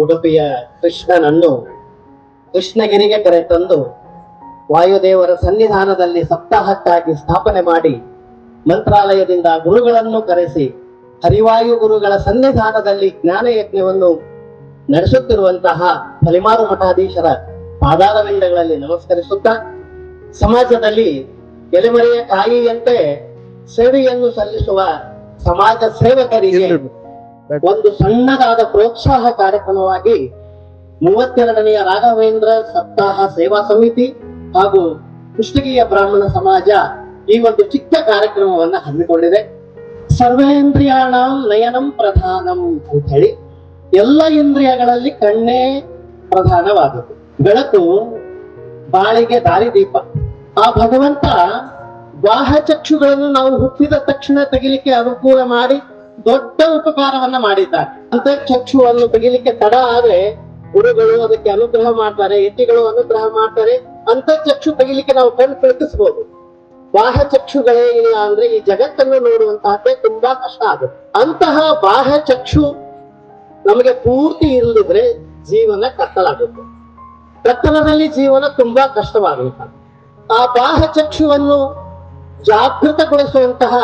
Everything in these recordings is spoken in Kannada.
ಉಡುಪಿಯ ಕೃಷ್ಣನನ್ನು ಕೃಷ್ಣಗಿರಿಗೆ ಕರೆತಂದು ವಾಯುದೇವರ ಸನ್ನಿಧಾನದಲ್ಲಿ ಸಪ್ತಾಹಕ್ಕಾಗಿ ಸ್ಥಾಪನೆ ಮಾಡಿ ಮಂತ್ರಾಲಯದಿಂದ ಗುರುಗಳನ್ನು ಕರೆಸಿ ಹರಿವಾಯು ಗುರುಗಳ ಸನ್ನಿಧಾನದಲ್ಲಿ ಜ್ಞಾನ ಯಜ್ಞವನ್ನು ನಡೆಸುತ್ತಿರುವಂತಹ ಫಲಿಮಾರು ಮಠಾಧೀಶರ ಪಾದಾರವಿಂದಗಳಲ್ಲಿ ನಮಸ್ಕರಿಸುತ್ತಾ ಸಮಾಜದಲ್ಲಿ ಎಲೆಮರೆಯ ಕಾಯಿಯಂತೆ ಸೇವೆಯನ್ನು ಸಲ್ಲಿಸುವ ಸಮಾಜ ಸೇವಕರಿಗೆ ಒಂದು ಸಣ್ಣದಾದ ಪ್ರೋತ್ಸಾಹ ಕಾರ್ಯಕ್ರಮವಾಗಿ ಮೂವತ್ತೆರಡನೆಯ ರಾಘವೇಂದ್ರ ಸಪ್ತಾಹ ಸೇವಾ ಸಮಿತಿ ಹಾಗೂ ಕುಷ್ಟಗಿಯ ಬ್ರಾಹ್ಮಣ ಸಮಾಜ ಈ ಒಂದು ಚಿಕ್ಕ ಕಾರ್ಯಕ್ರಮವನ್ನ ಹಮ್ಮಿಕೊಂಡಿದೆ. ಸರ್ವೇಂದ್ರಿಯಾಣಂ ನಯನಂ ಪ್ರಧಾನಂ ಅಂತ ಹೇಳಿ ಎಲ್ಲ ಇಂದ್ರಿಯಗಳಲ್ಲಿ ಕಣ್ಣೇ ಪ್ರಧಾನವಾದದ್ದು. ಬೆಳಕು, ಬಾಳಿಗೆ ದಾರಿದೀಪ. ಆ ಭಗವಂತ ಬಾಹ್ಯ ಚಕ್ಷುಗಳನ್ನು ನಾವು ಹುಟ್ಟಿದ ತಕ್ಷಣ ತೆಗಿಲಿಕ್ಕೆ ಅನುಕೂಲ ಮಾಡಿ ದೊಡ್ಡ ಉಪಕಾರವನ್ನ ಮಾಡಿದ್ದಾರೆ. ಅಂತ ಚಕ್ಷುವನ್ನು ತೆಗಿಲಿಕ್ಕೆ ತಡ ಆದ್ರೆ ಗುರುಗಳು ಅದಕ್ಕೆ ಅನುಗ್ರಹ ಮಾಡ್ತಾರೆ, ಯತಿಗಳು ಅನುಗ್ರಹ ಮಾಡ್ತಾರೆ, ಅಂತ ಚಕ್ಷು ತೆಗಿಲಿಕ್ಕೆ ನಾವು ಕಣ್ಣು ಪ್ರಯತ್ನಿಸಬಹುದು ಬಾಹ್ಯ ಚಕ್ಷುಗಳೇ ಇಲ್ಲ ಅಂದ್ರೆ ಈ ಜಗತ್ತನ್ನು ನೋಡುವಂತಹದ್ದೇ ತುಂಬಾ ಕಷ್ಟ ಆಗುತ್ತೆ. ಅಂತಹ ಬಾಹ್ಯ ಚಕ್ಷು ನಮಗೆ ಪೂರ್ತಿ ಇಲ್ಲದಿದ್ರೆ ಜೀವನ ಕತ್ತಲಾಗುತ್ತೆ. ಕತ್ತಲದಲ್ಲಿ ಜೀವನ ತುಂಬಾ ಕಷ್ಟವಾಗುತ್ತೆ. ಆ ಬಾಹ್ಯ ಚಕ್ಷುವನ್ನು ಜಾಗೃತಗೊಳಿಸುವಂತಹ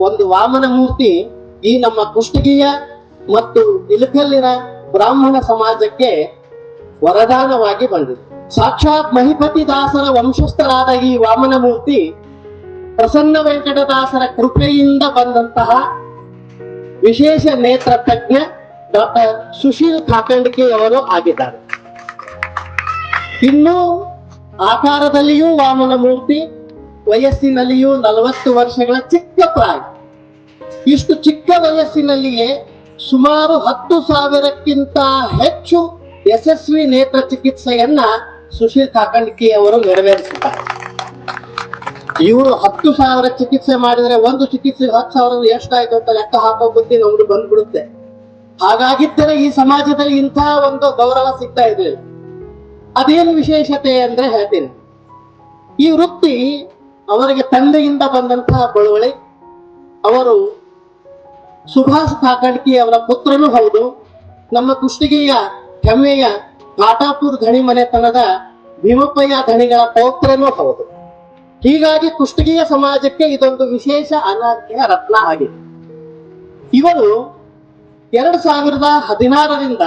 ಒಂದು ವಾಮನ ಮೂರ್ತಿ ಈ ನಮ್ಮ ಕುಷ್ಟಗಿಯ ಮತ್ತು ಇಲಕಲ್ಲಿನ ಬ್ರಾಹ್ಮಣ ಸಮಾಜಕ್ಕೆ ವರದಾನವಾಗಿ ಬಂದಿದೆ. ಸಾಕ್ಷಾತ್ ಮಹಿಪತಿ ದಾಸರ ವಂಶಸ್ಥರಾದ ಈ ವಾಮನ ಮೂರ್ತಿ ಪ್ರಸನ್ನ ವೆಂಕಟದಾಸರ ಕೃಪೆಯಿಂದ ಬಂದಂತಹ ವಿಶೇಷ ನೇತ್ರ ತಜ್ಞ ಡಾಕ್ಟರ್ ಸುಶೀಲ್ ಅವರು ಆಗಿದ್ದಾರೆ. ಇನ್ನು ಆಕಾರದಲ್ಲಿಯೂ ವಾಮನ ಮೂರ್ತಿ ವಯಸ್ಸಿನಲ್ಲಿಯೂ ನಲವತ್ತು ವರ್ಷಗಳ ಚಿಕ್ಕ ಪ್ರಾಯ. ಇಷ್ಟು ಚಿಕ್ಕ ವಯಸ್ಸಿನಲ್ಲಿಯೇ ಸುಮಾರು ಹತ್ತು ಸಾವಿರಕ್ಕಿಂತ ಹೆಚ್ಚು ಯಶಸ್ವಿ ನೇತ್ರ ಚಿಕಿತ್ಸೆಯನ್ನ ಸುಶೀಲ್ ಕಾಕಂಡಿಕೆ ಅವರು ನೆರವೇರಿಸಿದ್ದಾರೆ. ಇವರು ಹತ್ತು ಸಾವಿರ ಚಿಕಿತ್ಸೆ ಮಾಡಿದರೆ ಒಂದು ಚಿಕಿತ್ಸೆ ಹತ್ತು ಸಾವಿರ ಎಷ್ಟಾಯ್ತು ಅಂತ ಲೆಕ್ಕ ಹಾಕೋ ಬುದ್ಧಿ ನಮ್ದು ಬಂದ್ಬಿಡುತ್ತೆ. ಹಾಗಾಗಿದ್ದರೆ ಈ ಸಮಾಜದಲ್ಲಿ ಇಂತಹ ಒಂದು ಗೌರವ ಸಿಗ್ತಾ ಇದೆ ಅದೇನು ವಿಶೇಷತೆ ಅಂದ್ರೆ ಹೇಳ್ತೀನಿ. ಈ ವೃತ್ತಿ ಅವರಿಗೆ ತಂದೆಯಿಂದ ಬಂದಂತಹ ಬಳುವಳಿ, ಅವರು ಸುಭಾಷ್ ಕಾಕಡ್ಕಿ ಅವರ ಪುತ್ರನೂ ಹೌದು. ನಮ್ಮ ಕುಷ್ಟಗಿಯ ಹೆಮ್ಮೆಯ ಕಾಟಾಪುರ್ ಧಣಿ ಮನೆತನದ ಭೀಮಪ್ಪಯ್ಯ ಧಣಿಗಳ ಪೌತ್ರನೂ ಹೌದು. ಹೀಗಾಗಿ ಕುಷ್ಟಗಿಯ ಸಮಾಜಕ್ಕೆ ಇದೊಂದು ವಿಶೇಷ ಅನಾಖ್ಯ ರತ್ನ ಆಗಿದೆ. ಇವರು ಎರಡು ಸಾವಿರದ ಹದಿನಾರರಿಂದ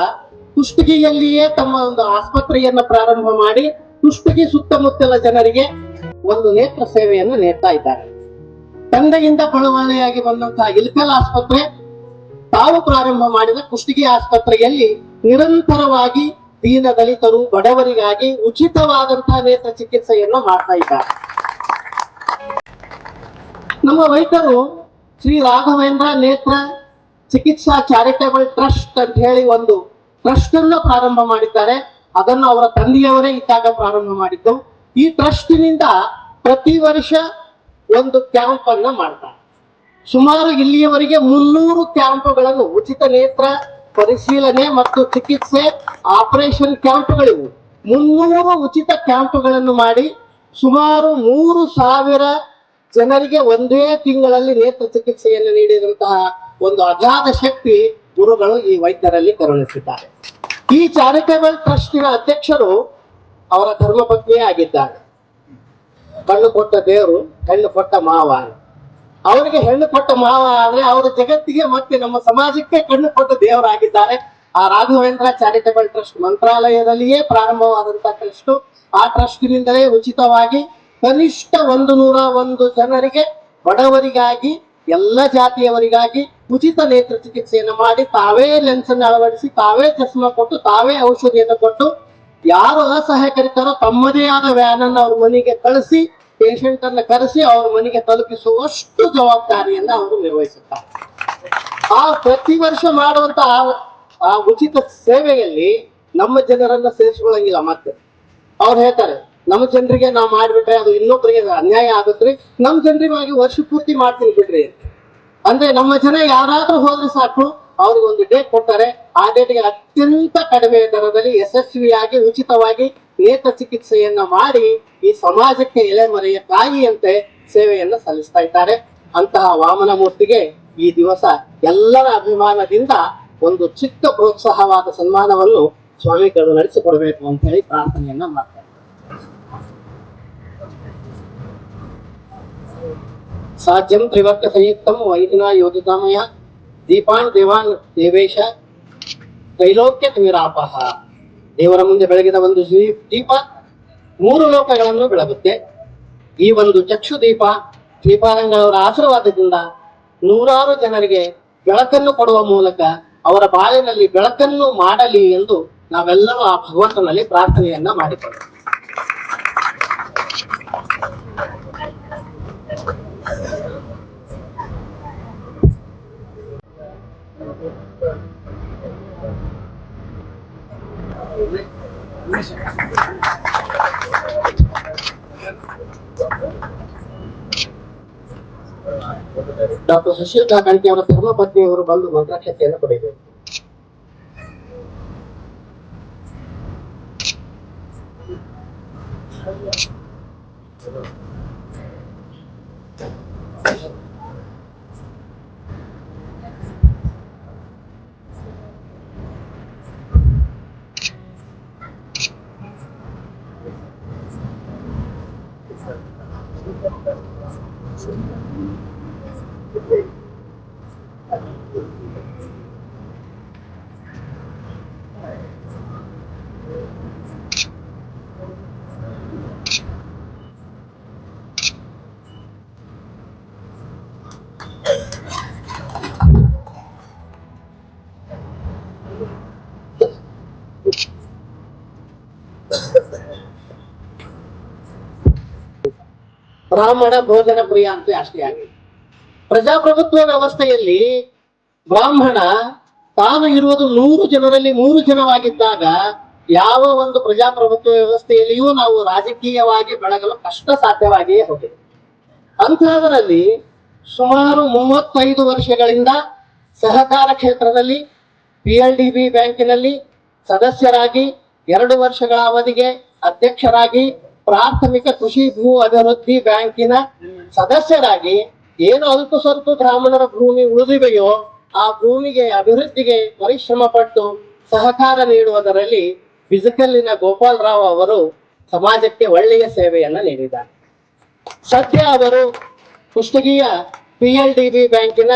ಕುಷ್ಟಗಿಯಲ್ಲಿಯೇ ತಮ್ಮ ಒಂದು ಆಸ್ಪತ್ರೆಯನ್ನ ಪ್ರಾರಂಭ ಮಾಡಿ ಕುಷ್ಟಗಿ ಸುತ್ತಮುತ್ತಲ ಜನರಿಗೆ ಒಂದು ನೇತ್ರ ಸೇವೆಯನ್ನು ನೀಡ್ತಾ ಇದ್ದಾರೆ. ತಂದೆಯಿಂದ ಬಳುವಳಿಯಾಗಿ ಬಂದಂತಹ ಇಲ್ಕಲ್ ಆಸ್ಪತ್ರೆ ತಾವು ಪ್ರಾರಂಭ ಮಾಡಿದ ಕುಷ್ಟಗಿ ಆಸ್ಪತ್ರೆಯಲ್ಲಿ ನಿರಂತರವಾಗಿ ದೀನ ದಲಿತರು, ಬಡವರಿಗಾಗಿ ಉಚಿತವಾದಂತಹ ನೇತ್ರ ಚಿಕಿತ್ಸೆಯನ್ನು ಮಾಡ್ತಾ ಇದ್ದಾರೆ. ನಮ್ಮ ರೈತರು ಶ್ರೀ ರಾಘವೇಂದ್ರ ನೇತ್ರ ಚಿಕಿತ್ಸಾ ಚಾರಿಟೇಬಲ್ ಟ್ರಸ್ಟ್ ಅಂತ ಹೇಳಿ ಒಂದು ಟ್ರಸ್ಟ್ ಅನ್ನು ಪ್ರಾರಂಭ ಮಾಡಿದ್ದಾರೆ. ಅದನ್ನು ಅವರ ತಂದೆಯವರೇ ಇದ್ದಾಗ ಪ್ರಾರಂಭ ಮಾಡಿದ್ದು. ಈ ಟ್ರಸ್ಟಿನಿಂದ ಪ್ರತಿ ವರ್ಷ ಒಂದು ಕ್ಯಾಂಪ್ ಅನ್ನ ಮಾಡ್ತಾರೆ. ಸುಮಾರು ಇಲ್ಲಿಯವರೆಗೆ ಮುನ್ನೂರು ಕ್ಯಾಂಪ್ಗಳನ್ನು ಉಚಿತ ನೇತ್ರ ಪರಿಶೀಲನೆ ಮತ್ತು ಚಿಕಿತ್ಸೆ ಆಪರೇಷನ್ ಕ್ಯಾಂಪ್ಗಳಿವು ಮುನ್ನೂರು ಉಚಿತ ಕ್ಯಾಂಪ್ಗಳನ್ನು ಮಾಡಿ ಸುಮಾರು ಮೂರು ಸಾವಿರ ಜನರಿಗೆ ಒಂದೇ ತಿಂಗಳಲ್ಲಿ ನೇತ್ರ ಚಿಕಿತ್ಸೆಯನ್ನು ನೀಡಿದಂತಹ ಒಂದು ಅಗಾಧ ಶಕ್ತಿ ಗುರುಗಳು ಈ ವೈದ್ಯರಲ್ಲಿ ಕರುಣಿಸಿದ್ದಾರೆ. ಈ ಚಾರಿಟೇಬಲ್ ಟ್ರಸ್ಟಿನ ಅಧ್ಯಕ್ಷರು ಅವರ ಧರ್ಮಪತ್ನಿಯೇ ಆಗಿದ್ದಾರೆ. ಕಣ್ಣು ಕೊಟ್ಟ ದೇವರು, ಹೆಣ್ಣು ಕೊಟ್ಟ ಮಾವ ಅವರಿಗೆ ಹೆಣ್ಣು ಕೊಟ್ಟ ಮಾವ ಆದ್ರೆ ಅವರ ಜಗತ್ತಿಗೆ ಮತ್ತೆ ನಮ್ಮ ಸಮಾಜಕ್ಕೆ ಕಣ್ಣು ಕೊಟ್ಟ ದೇವರಾಗಿದ್ದಾರೆ ಆ ರಾಘವೇಂದ್ರ ಚಾರಿಟೇಬಲ್ ಟ್ರಸ್ಟ್ ಮಂತ್ರಾಲಯದಲ್ಲಿಯೇ ಪ್ರಾರಂಭವಾದಂತಹ ಟ್ರಸ್ಟ್. ಆ ಟ್ರಸ್ಟಿನಿಂದಲೇ ಉಚಿತವಾಗಿ ಕನಿಷ್ಠ ಒಂದು ನೂರ ಒಂದು ಜನರಿಗೆ ಬಡವರಿಗಾಗಿ, ಎಲ್ಲ ಜಾತಿಯವರಿಗಾಗಿ ಉಚಿತ ನೇತ್ರ ಚಿಕಿತ್ಸೆಯನ್ನು ಮಾಡಿ ತಾವೇ ಲೆನ್ಸ್ ಅನ್ನು ಅಳವಡಿಸಿ, ತಾವೇ ಚಸ್ಮಾ ಕೊಟ್ಟು, ತಾವೇ ಔಷಧಿಯನ್ನು ಕೊಟ್ಟು ಯಾರು ಅಸಹಕರಿತಾರೋ ತಮ್ಮದೇ ಆದ ವ್ಯಾನ್ ಅನ್ನು ಅವ್ರ ಮನೆಗೆ ಕಳಿಸಿ ಪೇಷಂಟ್ ಅನ್ನ ಕರೆಸಿ, ಅವ್ರ ಮನೆಗೆ ತಲುಪಿಸುವಷ್ಟು ಜವಾಬ್ದಾರಿಯನ್ನ ಅವರು ನಿರ್ವಹಿಸುತ್ತಾರೆ. ಆ ಪ್ರತಿ ವರ್ಷ ಮಾಡುವಂತ ಆ- ಉಚಿತ ಸೇವೆಯಲ್ಲಿ ನಮ್ಮ ಜನರನ್ನ ಸೇರಿಸಿಕೊಳ್ಳಂಗಿಲ್ಲ ಮತ್ತೆ. ಅವ್ರು ಹೇಳ್ತಾರೆ, ನಮ್ಮ ಜನರಿಗೆ ನಾವು ಮಾಡಿಬಿಟ್ರೆ ಅದು ಇನ್ನೊಬ್ಬರಿಗೆ ಅನ್ಯಾಯ ಆಗುತ್ತೆ ನಮ್ಮ ಜನರಿಗಾಗಿ ವರ್ಷ ಪೂರ್ತಿ ಮಾಡ್ತೀನಿ ಬಿಡ್ರಿ ಅಂದ್ರೆ ನಮ್ಮ ಜನ ಯಾರಾದ್ರೂ ಹೋದ್ರೆ ಸಾಕು ಅವ್ರಿಗೆ ಒಂದು ಡೇಟ್ ಕೊಡ್ತಾರೆ. ಆ ಡೇಟ್ಗೆ ಅತ್ಯಂತ ಕಡಿಮೆ ದರದಲ್ಲಿ ಯಶಸ್ವಿಯಾಗಿ, ಉಚಿತವಾಗಿ ನೇತ್ರ ಚಿಕಿತ್ಸೆಯನ್ನ ಮಾಡಿ ಈ ಸಮಾಜಕ್ಕೆ ಎಲೆಮರೆಯ ತಾಯಿಯಂತೆ ಸೇವೆಯನ್ನ ಸಲ್ಲಿಸ್ತಾ ಇದ್ದಾರೆ. ಅಂತಹ ವಾಮನ ಮೂರ್ತಿಗೆ ಈ ದಿವಸ ಎಲ್ಲರ ಅಭಿಮಾನದಿಂದ ಒಂದು ಚಿಕ್ಕ ಪ್ರೋತ್ಸಾಹವಾದ ಸನ್ಮಾನವನ್ನು ಸ್ವಾಮಿಗಳು ನಡೆಸಿಕೊಡಬೇಕು ಅಂತ ಹೇಳಿ ಪ್ರಾರ್ಥನೆಯನ್ನ ಮಾಡ್ತಾರೆ ಸಾಧ್ಯಂ ತ್ರಿವರ್ಗ ಸಂಯುಕ್ತಂ ವೈದಿನ ಯೋಗಿತಾಮಯ ದೀಪಾನ್ ದೇವಾನ್ ದೇವೇಶ ತ್ರೈಲೋಕ್ಯ ತಿಮಿರಾಪಹ ದೇವರ ಮುಂದೆ ಬೆಳಗಿದ ಒಂದು ದೀಪ, ಮೂರು ಲೋಕಗಳನ್ನು ಬೆಳಗುತ್ತೆ. ಈ ಒಂದು ಚಕ್ಷು ದೀಪ ಶ್ರೀಪಾದಂಗ ಆಶೀರ್ವಾದದಿಂದ ನೂರಾರು ಜನರಿಗೆ ಬೆಳಕನ್ನು ಕೊಡುವ ಮೂಲಕ ಅವರ ಬಾಳಿನಲ್ಲಿ ಬೆಳಕನ್ನು ಮಾಡಲಿ ಎಂದು ನಾವೆಲ್ಲರೂ ಆ ಭಗವಂತನಲ್ಲಿ ಪ್ರಾರ್ಥನೆಯನ್ನ ಮಾಡಿಕೊಳ್ಳೋಣ. ಡಾಕ್ಟರ್ ಸುಶೀಲ್ ಕಾಣಿಕೆ ಅವರ ಧರ್ಮಪತ್ನಿಯವರು ಬಂದು ಮಂತ್ರಾಕ್ಷತೆಯನ್ನು ಪಡೆಯಬೇಕು ಬ್ರಾಹ್ಮಣ ಭೋಜನ ಪ್ರಿಯ ಅಂತ ಅಷ್ಟೇ ಆಗಿ ಪ್ರಜಾಪ್ರಭುತ್ವ ವ್ಯವಸ್ಥೆಯಲ್ಲಿ ಬ್ರಾಹ್ಮಣ ತಾನು ಇರುವುದು ನೂರು ಜನರಲ್ಲಿ ಮೂರು ಜನವಾಗಿದ್ದಾಗ ಯಾವ ಒಂದು ಪ್ರಜಾಪ್ರಭುತ್ವ ವ್ಯವಸ್ಥೆಯಲ್ಲಿಯೂ ನಾವು ರಾಜಕೀಯವಾಗಿ ಬೆಳಗಲು ಕಷ್ಟ ಸಾಧ್ಯವಾಗಿಯೇ ಹೋಗಿದೆ. ಅಂತಹದರಲ್ಲಿ ಸುಮಾರು ಮೂವತ್ತೈದು ವರ್ಷಗಳಿಂದ ಸಹಕಾರ ಕ್ಷೇತ್ರದಲ್ಲಿ ಪಿ ಎಲ್ ಡಿ ಬಿ ಬ್ಯಾಂಕಿನಲ್ಲಿ ಸದಸ್ಯರಾಗಿ ಎರಡು ವರ್ಷಗಳ ಅವಧಿಗೆ ಅಧ್ಯಕ್ಷರಾಗಿ ಪ್ರಾಥಮಿಕ ಕೃಷಿ ಭೂ ಅಭಿವೃದ್ಧಿ ಬ್ಯಾಂಕಿನ ಸದಸ್ಯರಾಗಿ ಏನು ಅಲ್ಪ ಸ್ವಲ್ಪ ಬ್ರಾಹ್ಮಣರ ಭೂಮಿ ಉಳಿದಿವೆಯೋ ಆ ಭೂಮಿಗೆ ಅಭಿವೃದ್ಧಿಗೆ ಪರಿಶ್ರಮ ಪಟ್ಟು ಸಹಕಾರ ನೀಡುವುದರಲ್ಲಿ ಬಿಜಕಲ್ಲಿನ ಗೋಪಾಲರಾವ್ ಅವರು ಸಮಾಜಕ್ಕೆ ಒಳ್ಳೆಯ ಸೇವೆಯನ್ನು ನೀಡಿದ್ದಾರೆ. ಸದ್ಯ ಅವರು ಕುಷ್ಟಗಿಯ ಪಿ ಎಲ್ ಡಿ ಬಿ ಬ್ಯಾಂಕಿನ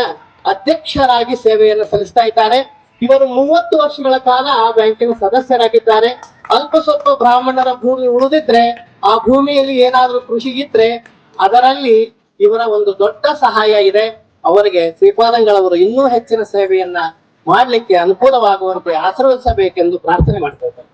ಅಧ್ಯಕ್ಷರಾಗಿ ಸೇವೆಯನ್ನು ಸಲ್ಲಿಸ್ತಾ ಇದ್ದಾರೆ. ಇವರು ಮೂವತ್ತು ವರ್ಷಗಳ ಕಾಲ ಆ ಬ್ಯಾಂಕಿನ ಸದಸ್ಯರಾಗಿದ್ದಾರೆ. ಅಲ್ಪ ಸ್ವಲ್ಪ ಬ್ರಾಹ್ಮಣರ ಭೂಮಿ ಉಳಿದಿದ್ರೆ ಆ ಭೂಮಿಯಲ್ಲಿ ಏನಾದ್ರೂ ಕೃಷಿಗಿದ್ರೆ ಅದರಲ್ಲಿ ಇವರ ಒಂದು ದೊಡ್ಡ ಸಹಾಯ ಇದೆ. ಅವರಿಗೆ ಶ್ರೀಪಾದಂಗಳವರು ಇನ್ನೂ ಹೆಚ್ಚಿನ ಸೇವೆಯನ್ನ ಮಾಡಲಿಕ್ಕೆ ಅನುಕೂಲವಾಗುವಂತೆ ಆಶೀರ್ವದಿಸಬೇಕೆಂದು ಪ್ರಾರ್ಥನೆ ಮಾಡ್ತಾ ಇದ್ದಾರೆ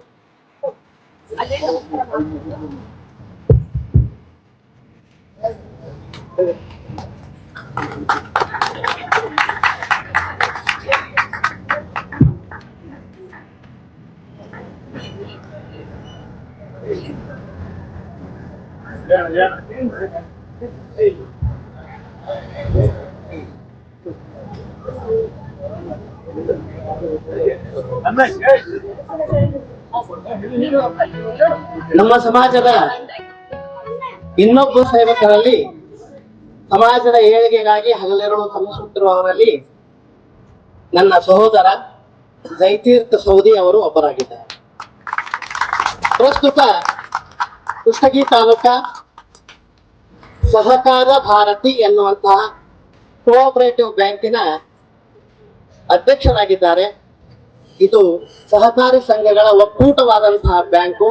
ನಮ್ಮ ಸಮಾಜದ ಇನ್ನೊಬ್ಬ ಸೇವಕರಲ್ಲಿ ಸಮಾಜದ ಏಳಿಗೆಗಾಗಿ ಹಗಲಿರುಳು ಶ್ರಮಿಸುತ್ತಿರುವವರಲ್ಲಿ ನನ್ನ ಸಹೋದರ ಜೈತೀರ್ಥ ಸೌದಿ ಅವರು ಒಬ್ಬರಾಗಿದ್ದಾರೆ. ಪ್ರಸ್ತುತ ಕುಷ್ಟಗಿ ತಾಲೂಕ ಸಹಕಾರ ಭಾರತಿ ಎನ್ನುವಂತಹ ಕೋಆಪರೇಟಿವ್ ಬ್ಯಾಂಕಿನ ಅಧ್ಯಕ್ಷರಾಗಿದ್ದಾರೆ. ಇದು ಸಹಕಾರಿ ಸಂಘಗಳ ಒಕ್ಕೂಟವಾದಂತಹ ಬ್ಯಾಂಕು.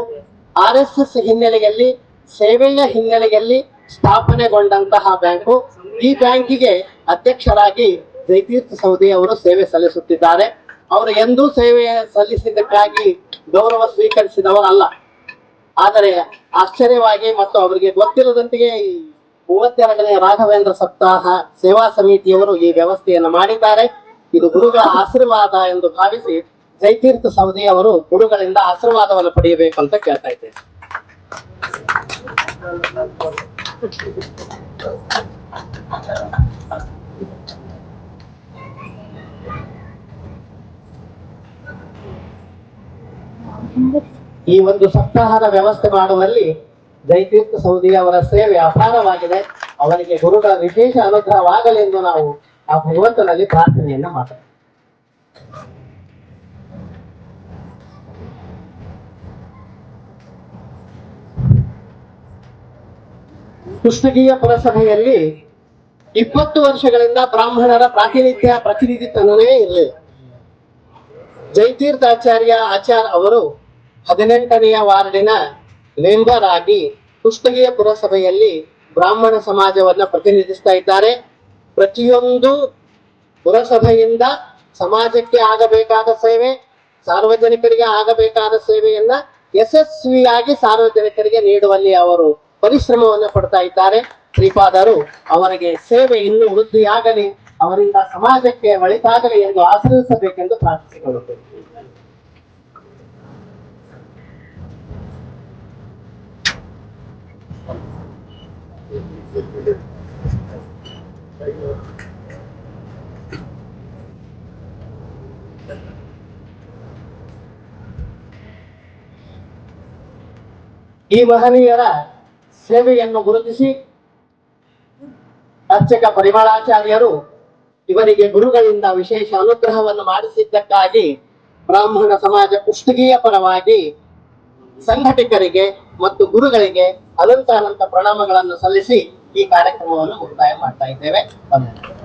ಆರ್ ಎಸ್ ಎಸ್ ಹಿನ್ನೆಲೆಯಲ್ಲಿ, ಸೇವೆಯ ಹಿನ್ನೆಲೆಯಲ್ಲಿ ಸ್ಥಾಪನೆಗೊಂಡಂತಹ ಬ್ಯಾಂಕು. ಈ ಬ್ಯಾಂಕಿಗೆ ಅಧ್ಯಕ್ಷರಾಗಿ ಜಯತೀರ್ಥ ಸೌದಿ ಅವರು ಸೇವೆ ಸಲ್ಲಿಸುತ್ತಿದ್ದಾರೆ. ಅವರು ಎಂದೂ ಸೇವೆ ಸಲ್ಲಿಸಿದ್ದಕ್ಕಾಗಿ ಗೌರವ ಸ್ವೀಕರಿಸಿದವರಲ್ಲ. ಆದರೆ ಆಶ್ಚರ್ಯವಾಗಿ ಮತ್ತು ಅವರಿಗೆ ಗೊತ್ತಿರದಂತೆಯೇ ಮೂವತ್ತೆರಡನೇ ರಾಘವೇಂದ್ರ ಸಪ್ತಾಹ ಸೇವಾ ಸಮಿತಿಯವರು ಈ ವ್ಯವಸ್ಥೆಯನ್ನು ಮಾಡಿದ್ದಾರೆ. ಇದು ಗುರುಗಳ ಆಶೀರ್ವಾದ ಎಂದು ಭಾವಿಸಿ ಜಯತೀರ್ಥ ಸೌದಿ ಅವರು ಗುರುಗಳಿಂದ ಆಶೀರ್ವಾದವನ್ನು ಪಡೆಯಬೇಕು ಅಂತ ಕೇಳ್ತಾ ಇದ್ದೇನೆ. ಈ ಒಂದು ಸಪ್ತಾಹದ ವ್ಯವಸ್ಥೆ ಮಾಡುವಲ್ಲಿ ಜೈತೀರ್ಥ ಸೌದಿ ಅವರ ಸೇವೆ ಅಪಾರವಾಗಿದೆ ಅವರಿಗೆ ಗುರುಗಳ ವಿಶೇಷ ಅನುಗ್ರಹವಾಗಲಿ ಎಂದು ನಾವು ಆ ಭಗವಂತನಲ್ಲಿ ಪ್ರಾರ್ಥನೆಯನ್ನ ಮಾಡ್ತೇವೆ. ಪುಸ್ತಕೀಯ ಪುರಸಭೆಯಲ್ಲಿ ಇಪ್ಪತ್ತು ವರ್ಷಗಳಿಂದ ಬ್ರಾಹ್ಮಣರ ಪ್ರಾತಿನಿಧ್ಯ ಪ್ರತಿನಿಧಿತನವೇ ಇರಲಿಲ್ಲ. ಜೈತೀರ್ಥಾಚಾರ್ಯ ಆಚಾರ್ ಅವರು ಹದಿನೆಂಟನೆಯ ವಾರ್ಡಿನ ಮೆಂಬರ್ ಆಗಿ ಕುಷ್ಟಗಿಯ ಪುರಸಭೆಯಲ್ಲಿ ಬ್ರಾಹ್ಮಣ ಸಮಾಜವನ್ನ ಪ್ರತಿನಿಧಿಸ್ತಾ ಇದ್ದಾರೆ. ಪ್ರತಿಯೊಂದು ಪುರಸಭೆಯಿಂದ ಸಮಾಜಕ್ಕೆ ಆಗಬೇಕಾದ ಸೇವೆ, ಸಾರ್ವಜನಿಕರಿಗೆ ಆಗಬೇಕಾದ ಸೇವೆಯನ್ನ ಯಶಸ್ವಿಯಾಗಿ ಸಾರ್ವಜನಿಕರಿಗೆ ನೀಡುವಲ್ಲಿ ಅವರು ಪರಿಶ್ರಮವನ್ನು ಪಡ್ತಾ ಇದ್ದಾರೆ. ಶ್ರೀಪಾದರು ಅವರಿಗೆ ಸೇವೆ ಇನ್ನೂ ವೃದ್ಧಿಯಾಗಲಿ, ಅವರಿಂದ ಸಮಾಜಕ್ಕೆ ಒಳಿತಾಗಲಿ ಎಂದು ಆಶ್ರಯಿಸಬೇಕೆಂದು ಪ್ರಾರ್ಥಿಸಿಕೊಳ್ಳುತ್ತೇನೆ. ಈ ಮಹನೀಯರ ಸೇವೆಯನ್ನು ಗುರುತಿಸಿ ಅರ್ಚಕ ಪರಿಮಳಾಚಾರ್ಯರು ಇವರಿಗೆ ಗುರುಗಳಿಂದ ವಿಶೇಷ ಅನುಗ್ರಹವನ್ನು ಮಾಡಿಸಿದ್ದಕ್ಕಾಗಿ ಬ್ರಾಹ್ಮಣ ಸಮಾಜ ಕುಷ್ಟಗಿಯ ಪರವಾಗಿ ಸಂಘಟಕರಿಗೆ ಮತ್ತು ಗುರುಗಳಿಗೆ ಅನಂತ ಅನಂತ ಪ್ರಣಾಮಗಳನ್ನು ಸಲ್ಲಿಸಿ ಈ ಕಾರ್ಯಕ್ರಮವನ್ನು ಮುಕ್ತಾಯ ಮಾಡ್ತಾ ಇದ್ದೇವೆ ವಂದನೆ.